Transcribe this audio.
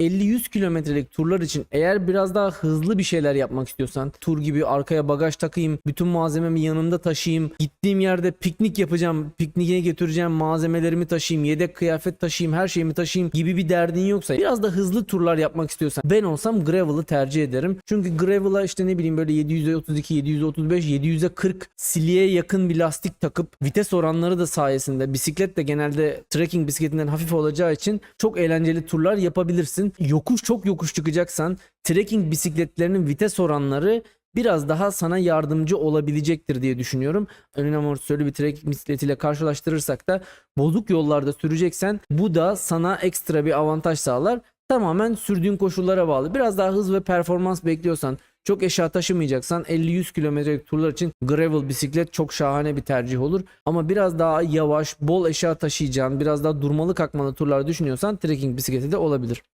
50-100 kilometrelik turlar için eğer biraz daha hızlı bir şeyler yapmak istiyorsan tur gibi arkaya bagaj takayım bütün malzememi yanımda taşıyayım gittiğim yerde piknik yapacağım pikniğe götüreceğim malzemelerimi taşıyayım yedek kıyafet taşıyayım her şeyimi taşıyayım gibi bir derdin yoksa biraz da hızlı turlar yapmak istiyorsan ben olsam gravel'ı tercih ederim çünkü gravel'a işte ne bileyim böyle 732 735 700'e 40 siliğe yakın bir lastik takıp vites oranları da sayesinde bisiklet de genelde trekking bisikletinden hafif olacağı için çok eğlenceli turlar yapabilirsin. Yokuş çok yokuş çıkacaksan trekking bisikletlerinin vites oranları biraz daha sana yardımcı olabilecektir diye düşünüyorum. Ön amortisörlü bir trekking bisikletiyle karşılaştırırsak da bozuk yollarda süreceksen bu da sana ekstra bir avantaj sağlar. Tamamen sürdüğün koşullara bağlı. Biraz daha hız ve performans bekliyorsan çok eşya taşımayacaksan 50-100 kilometrelik turlar için gravel bisiklet çok şahane bir tercih olur. Ama biraz daha yavaş, bol eşya taşıyacağın, biraz daha durmalı kalkmalı turlar düşünüyorsan trekking bisikleti de olabilir.